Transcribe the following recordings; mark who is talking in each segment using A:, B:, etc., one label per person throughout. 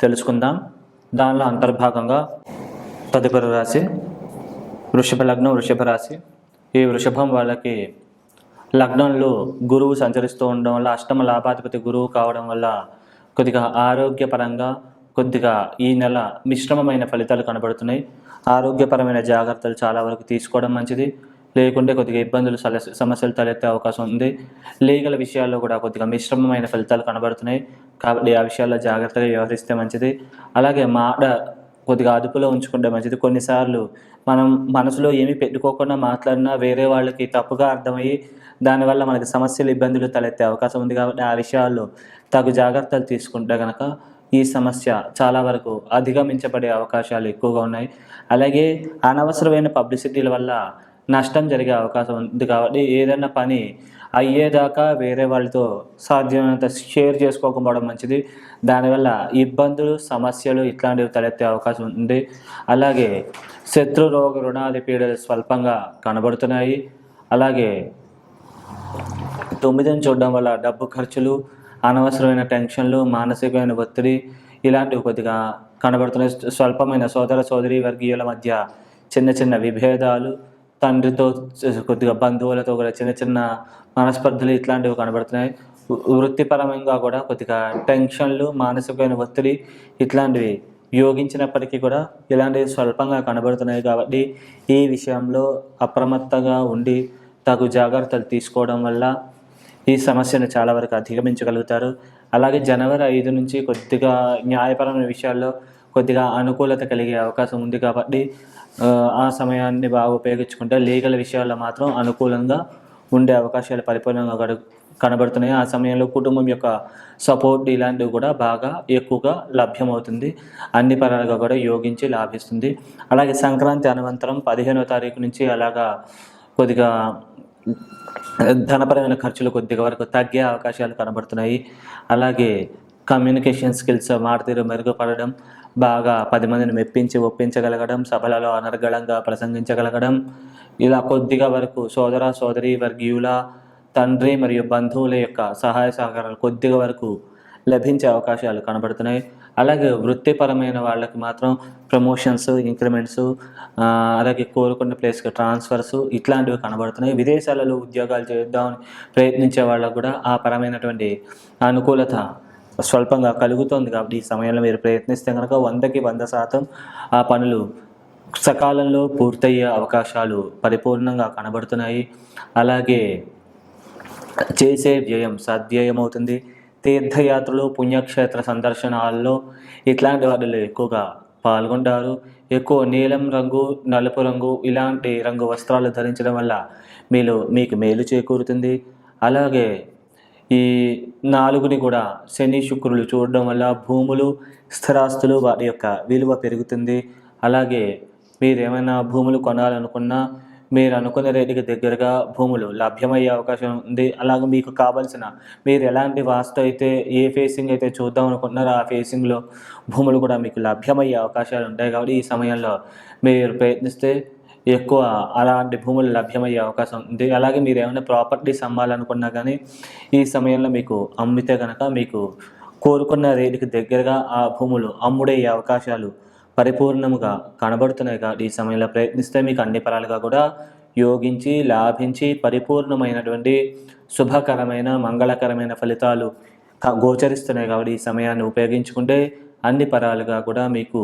A: తెలుసుకుందాం. దానిలో అంతర్భాగంగా తదుపరి రాశి వృషభ లగ్నం వృషభ రాశి. ఈ వృషభం వాళ్ళకి లగ్నంలో గురువు సంచరిస్తూ ఉండడం వల్ల అష్టమ లాభాధిపతి గురువు కావడం వల్ల కొద్దిగా ఆరోగ్యపరంగా కొద్దిగా ఈ నెల మిశ్రమమైన ఫలితాలు కనబడుతున్నాయి. ఆరోగ్యపరమైన జాగ్రత్తలు చాలా వరకు తీసుకోవడం మంచిది. లేకుంటే కొద్దిగా ఇబ్బందులు సల- సమస్యలు తలెత్తే అవకాశం ఉంది. లీగల్ విషయాల్లో కూడా కొద్దిగా మిశ్రమమైన ఫలితాలు కనబడుతున్నాయి. కాబట్టి ఆ విషయాల్లో జాగ్రత్తగా వ్యవహరిస్తే మంచిది. అలాగే మాట కొద్దిగా అదుపులో ఉంచుకుంటే మంచిది. కొన్నిసార్లు మనం మనసులో ఏమీ పెట్టుకోకుండా మాట్లాడినా వేరే వాళ్ళకి తప్పుగా అర్థమయ్యి దానివల్ల మనకి సమస్యలు ఇబ్బందులు తలెత్తే అవకాశం ఉంది కాబట్టి ఆ విషయాల్లో తగు జాగ్రత్తలు తీసుకుంటే కనుక ఈ సమస్య చాలా వరకు అధిగమించబడే అవకాశాలు ఎక్కువగా ఉన్నాయి. అలాగే అనవసరమైన పబ్లిసిటీల వల్ల నష్టం జరిగే అవకాశం ఉంది కాబట్టి ఏదైనా పని అయ్యేదాకా వేరే వాళ్ళతో సాధ్యమైనంత షేర్ చేసుకోకపోవడం మంచిది. దానివల్ల ఇబ్బందులు సమస్యలు ఇట్లాంటివి తలెత్తే అవకాశం ఉంది. అలాగే శత్రు రోగ రుణాది పీడలు స్వల్పంగా కనబడుతున్నాయి. అలాగే తొమ్మిదిని చూడడం వల్ల డబ్బు ఖర్చులు అనవసరమైన టెన్షన్లు మానసికమైన ఒత్తిడి ఇలాంటివి కొద్దిగా కనబడుతున్నాయి. స్వల్పమైన సోదర సోదరి వర్గీయుల మధ్య చిన్న చిన్న విభేదాలు తండ్రితో కొద్దిగా బంధువులతో కూడా చిన్న చిన్న మనస్పర్ధలు ఇట్లాంటివి కనబడుతున్నాయి. వృత్తిపరంగా కూడా కొద్దిగా టెన్షన్లు మానసికమైన ఒత్తిడి ఇట్లాంటివి యోగించినప్పటికీ కూడా ఇలాంటివి స్వల్పంగా కనబడుతున్నాయి కాబట్టి ఈ విషయంలో అప్రమత్తంగా ఉండి తగు జాగ్రత్తలు తీసుకోవడం వల్ల ఈ సమస్యను చాలా వరకు అధిగమించగలుగుతారు. అలాగే జనవరి ఐదు నుంచి కొద్దిగా న్యాయపరమైన విషయాల్లో కొద్దిగా అనుకూలత కలిగే అవకాశం ఉంది కాబట్టి ఆ, సమయాన్ని బాగా ఉపయోగించుకుంటే లీగల్ విషయాల్లో మాత్రం అనుకూలంగా ఉండే అవకాశాలు పరిపూర్ణంగా కనబడుతున్నాయి. ఆ సమయంలో కుటుంబం యొక్క సపోర్ట్ ఇలాంటివి కూడా బాగా ఎక్కువగా లభ్యమవుతుంది. అన్ని పరాలుగా కూడా యోగించి లాభిస్తుంది. అలాగే సంక్రాంతి అనంతరం పదిహేనో తారీఖు నుంచి అలాగా కొద్దిగా ధనపరమైన ఖర్చులు కొద్దిగా వరకు తగ్గే అవకాశాలు కనబడుతున్నాయి. అలాగే కమ్యూనికేషన్ స్కిల్స్ మారుతీరు మెరుగుపడడం బాగా పది మందిని మెప్పించి ఒప్పించగలగడం సభలలో అనర్గళంగా ప్రసంగించగలగడం. ఇలా కొద్దిగా వరకు సోదర సోదరి వర్గీయుల తండ్రి మరియు బంధువుల యొక్క సహాయ సహకారాలు కొద్దిగా వరకు లభించే అవకాశాలు కనబడుతున్నాయి. అలాగే వృత్తిపరమైన వాళ్ళకి మాత్రం ప్రమోషన్స్ ఇంక్రిమెంట్స్ అలాగే కోరుకున్న ప్లేస్కి ట్రాన్స్ఫర్స్ ఇట్లాంటివి కనబడుతున్నాయి. విదేశాలలో ఉద్యోగాలు చేద్దామని ప్రయత్నించే వాళ్ళకు కూడా ఆ పరమైనటువంటి అనుకూలత స్వల్పంగా కలుగుతుంది కాబట్టి ఈ సమయంలో మీరు ప్రయత్నిస్తే కనుక వందకి వంద శాతం ఆ పనులు సకాలంలో పూర్తయ్యే అవకాశాలు పరిపూర్ణంగా కనబడుతున్నాయి. అలాగే చేసే వ్యయం సద్వ్యయం అవుతుంది తీర్థయాత్రలు పుణ్యక్షేత్ర సందర్శనాల్లో ఇట్లాంటి వాటిలో ఎక్కువగా పాల్గొంటారు. ఎక్కువ నీలం రంగు నలుపు రంగు ఇలాంటి రంగు వస్త్రాలు ధరించడం వల్ల మీలో మీకు మేలు చేకూరుతుంది. అలాగే ఈ నాలుగుని కూడా శని శుక్రులు చూడడం వల్ల భూములు స్థిరాస్తులు వాటి యొక్క విలువ పెరుగుతుంది. అలాగే మీరు ఏమైనా భూములు కొనాలనుకున్నా మీరు అనుకున్న రేటుకి దగ్గరగా భూములు లభ్యమయ్యే అవకాశం ఉంది. అలాగే మీకు కావాల్సిన మీరు ఎలాంటి వాస్తు అయితే ఏ ఫేసింగ్ అయితే చూద్దాం అనుకుంటున్నారో ఆ ఫేసింగ్లో భూములు కూడా మీకు లభ్యమయ్యే అవకాశాలు ఉంటాయి. కాబట్టి ఈ సమయంలో మీరు ప్రయత్నిస్తే ఎక్కువ అలాంటి భూములు లభ్యమయ్యే అవకాశం ఉంది. అలాగే మీరు ఏమైనా ప్రాపర్టీస్ అమ్మాలనుకున్నా కానీ ఈ సమయంలో మీకు అమ్మితే కనుక మీకు కోరుకున్న రేటుకి దగ్గరగా ఆ భూములు అమ్ముడయ్యే అవకాశాలు పరిపూర్ణముగా కనబడుతున్నాయి కాబట్టి ఈ సమయంలో ప్రయత్నిస్తే మీకు అన్ని పరాలుగా కూడా యోగించి లాభించి పరిపూర్ణమైనటువంటి శుభకరమైన మంగళకరమైన ఫలితాలు గోచరిస్తున్నాయి కాబట్టి ఈ సమయాన్ని ఉపయోగించుకుంటే అన్ని పరాలుగా కూడా మీకు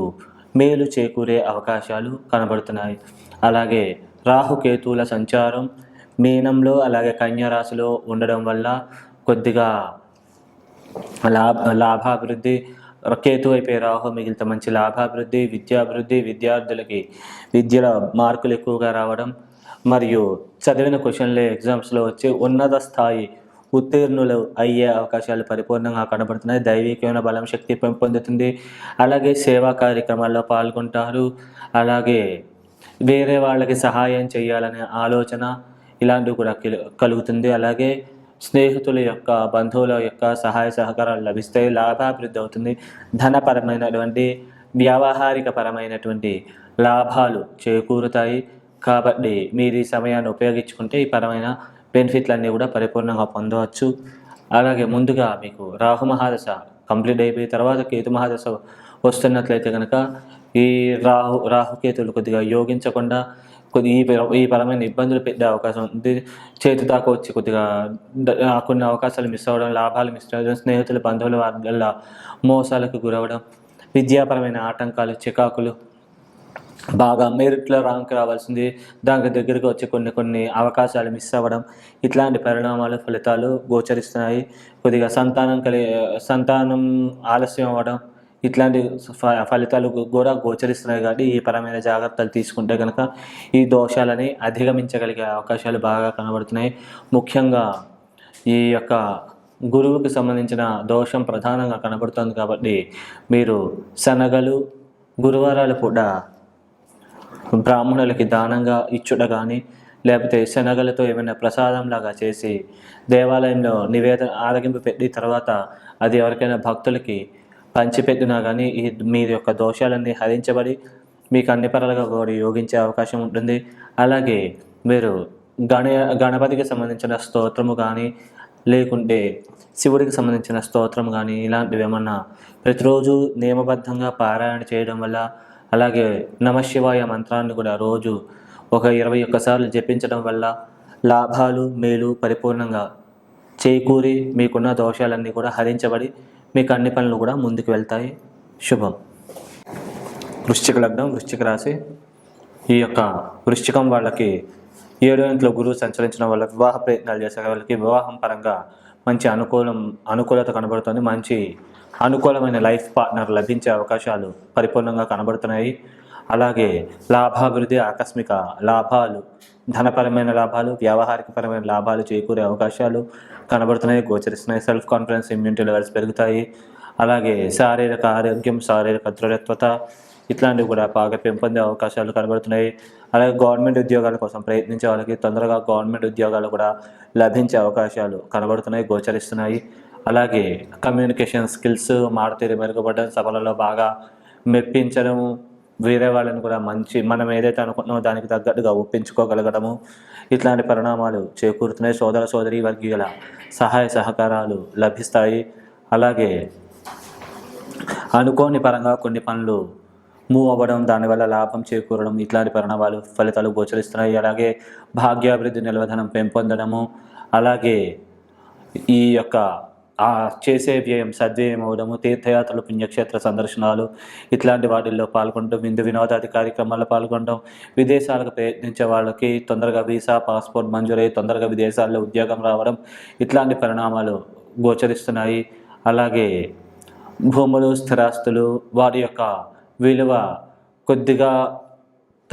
A: మేలు చేకూరే అవకాశాలు కనబడుతున్నాయి. అలాగే రాహుకేతువుల సంచారం మీనంలో అలాగే కన్యా రాశిలో ఉండడం వల్ల కొద్దిగా లాభ లాభాభివృద్ధి కేతు అయిపోయి రాహు మిగిలితే మంచి లాభాభివృద్ధి విద్యాభివృద్ధి విద్యార్థులకి విద్యలో మార్కులు ఎక్కువగా రావడం మరియు చదివిన క్వశ్చన్లే ఎగ్జామ్స్లో వచ్చి ఉన్నత స్థాయి ఉత్తీర్ణులు అయ్యే అవకాశాలు పరిపూర్ణంగా కనబడుతున్నాయి. దైవికమైన బలం శక్తి పెంపొందుతుంది అలాగే సేవా కార్యక్రమాల్లో పాల్గొంటారు. అలాగే వేరే వాళ్ళకి సహాయం చేయాలనే ఆలోచన ఇలాంటివి కూడా కలు- కలుగుతుంది. అలాగే స్నేహితుల యొక్క బంధువుల యొక్క సహాయ సహకారాలు లభిస్తాయి లాభాభివృద్ధి అవుతుంది. ధనపరమైనటువంటి వ్యావహారిక పరమైనటువంటి లాభాలు చేకూరుతాయి. కాబట్టి మీరు ఈ సమయాన్ని ఉపయోగించుకుంటే ఈ పరమైన బెనిఫిట్లన్నీ కూడా పరిపూర్ణంగా పొందవచ్చు. అలాగే ముందుగా మీకు రాహు మహాదశ కంప్లీట్ అయిపోయిన తర్వాత కేతు మహాదశ వస్తున్నట్లయితే కనుక ఈ రాహు రాహుకేతులు కొద్దిగా యోగించకుండా కొద్ది ఈ ఈ పరమైన ఇబ్బందులు పెట్టే అవకాశం ఉంది. చేతి దాకా వచ్చి కొద్దిగా కొన్ని అవకాశాలు మిస్ అవ్వడం లాభాలు మిస్ అవ్వడం స్నేహితులు బంధువుల వల్ల మోసాలకు గురవడం విద్యాపరమైన ఆటంకాలు చికాకులు బాగా మెరిట్లో ర్యాంక్ రావాల్సింది. దానికి దగ్గరకు వచ్చి కొన్ని కొన్ని అవకాశాలు మిస్ అవ్వడం ఇట్లాంటి పరిణామాలు ఫలితాలు గోచరిస్తున్నాయి. కొద్దిగా సంతానం కలి సంతానం ఆలస్యం అవ్వడం ఇట్లాంటి ఫ- ఫలితాలు కూడా గోచరిస్తున్నాయి కాబట్టి ఈ పరమైన జాగ్రత్తలు తీసుకుంటే కనుక ఈ దోషాలని అధిగమించగలిగే అవకాశాలు బాగా కనబడుతున్నాయి. ముఖ్యంగా ఈ యొక్క గురువుకి సంబంధించిన దోషం ప్రధానంగా కనబడుతుంది కాబట్టి మీరు శనగలు గురువారాలు కూడా బ్రాహ్మణులకి దానంగా ఇచ్చుట కానీ లేకపోతే శనగలతో ఏమైనా ప్రసాదంలాగా చేసి దేవాలయంలో నివేదన ఆరగింపు పెట్టి తర్వాత అది ఎవరికైనా భక్తులకి పంచిపెట్టినా కానీ ఈ మీ యొక్క దోషాలన్నీ హరించబడి మీకు అన్ని పరాలుగా కూడా యోగించే అవకాశం ఉంటుంది. అలాగే మీరు గణ గణపతికి సంబంధించిన స్తోత్రము కానీ లేకుంటే శివుడికి సంబంధించిన స్తోత్రం కానీ ఇలాంటివి ఏమన్నా ప్రతిరోజు నియమబద్ధంగా పారాయణ చేయడం వల్ల అలాగే నమశివాయ మంత్రాన్ని కూడా రోజు ఒక ఇరవై ఒక్కసార్లు జపించడం వల్ల లాభాలు మేలు పరిపూర్ణంగా చేకూరి మీకున్న దోషాలన్నీ కూడా హరించబడి మీకు అన్ని పనులు కూడా ముందుకు వెళ్తాయి. శుభం. వృశ్చిక లగ్నం వృశ్చిక రాశి. ఈ యొక్క వృశ్చికం వాళ్ళకి ఏడో ఇంట్లో గురువు సంచరించడం వల్ల వివాహ ప్రయత్నాలు చేసే వాళ్ళకి వివాహం పరంగా మంచి అనుకూలం అనుకూలత కనబడుతుంది. మంచి అనుకూలమైన లైఫ్ పార్ట్నర్ లభించే అవకాశాలు పరిపూర్ణంగా కనబడుతున్నాయి. అలాగే లాభాభివృద్ధి ఆకస్మిక లాభాలు ధనపరమైన లాభాలు వ్యావహారికపరమైన లాభాలు చేకూరే అవకాశాలు కనబడుతున్నాయి గోచరిస్తున్నాయి. సెల్ఫ్ కాన్ఫిడెన్స్ ఇమ్యూనిటీ లెవెల్స్ పెరుగుతాయి. అలాగే శారీరక ఆరోగ్యం శారీరక దృఢత్వత ఇట్లాంటివి కూడా బాగా పెంపొందే అవకాశాలు కనబడుతున్నాయి. అలాగే గవర్నమెంట్ ఉద్యోగాల కోసం ప్రయత్నించే వాళ్ళకి తొందరగా గవర్నమెంట్ ఉద్యోగాలు కూడా లభించే అవకాశాలు కనబడుతున్నాయి గోచరిస్తున్నాయి. అలాగే కమ్యూనికేషన్ స్కిల్స్ మారుతీరు మెరుగుపడడం సభలలో బాగా మెప్పించడము వేరే వాళ్ళని కూడా మంచి మనం ఏదైతే అనుకుంటున్నామో దానికి తగ్గట్టుగా ఒప్పించుకోగలగడము. ఇట్లాంటి పరిణామాలు చేకూరుతున్నాయి. సోదర సోదరి వర్గీయుల సహాయ సహకారాలు లభిస్తాయి. అలాగే అనుకోని పరంగా కొన్ని పనులు మూవ్ అవ్వడం దానివల్ల లాభం చేకూరడం ఇట్లాంటి పరిణామాలు ఫలితాలు గోచరిస్తున్నాయి. అలాగే భాగ్యాభివృద్ధి నిలవధనం పెంపొందడము. అలాగే ఈ యొక్క ఆ చేసే వ్యయం సద్వ్యయం అవడము తీర్థయాత్రలు పుణ్యక్షేత్ర సందర్శనాలు ఇట్లాంటి వాటిల్లో పాల్గొనడం విందు వినోదాది కార్యక్రమాల్లో పాల్గొనడం విదేశాలకు ప్రయత్నించే వాళ్ళకి తొందరగా వీసా పాస్పోర్ట్ మంజూరై తొందరగా విదేశాల్లో ఉద్యోగం రావడం ఇట్లాంటి పరిణామాలు గోచరిస్తున్నాయి. అలాగే భూములు స్థిరాస్తులు వారి యొక్క విలువ కొద్దిగా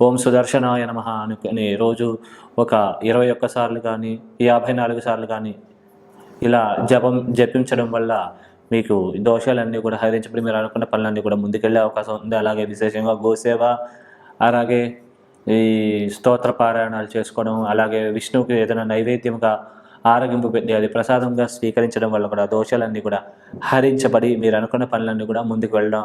A: ఓం సుదర్శనాయ నమ అనుకుని రోజు ఒక ఇరవై ఒక్క సార్లు కానీ యాభై నాలుగు సార్లు కానీ ఇలా జపం జపించడం వల్ల మీకు ఈ దోషాలన్నీ కూడా హరించబడి మీరు అనుకున్న పనులన్నీ కూడా ముందుకెళ్ళే అవకాశం ఉంది. అలాగే విశేషంగా గోసేవ అలాగే ఈ స్తోత్ర పారాయణాలు చేసుకోవడం అలాగే విష్ణువుకి ఏదైనా నైవేద్యంగా ఆరగింపు పెట్టి అది ప్రసాదంగా స్వీకరించడం వల్ల కూడా దోషాలన్నీ కూడా హరించబడి మీరు అనుకున్న పనులన్నీ కూడా ముందుకు వెళ్ళడం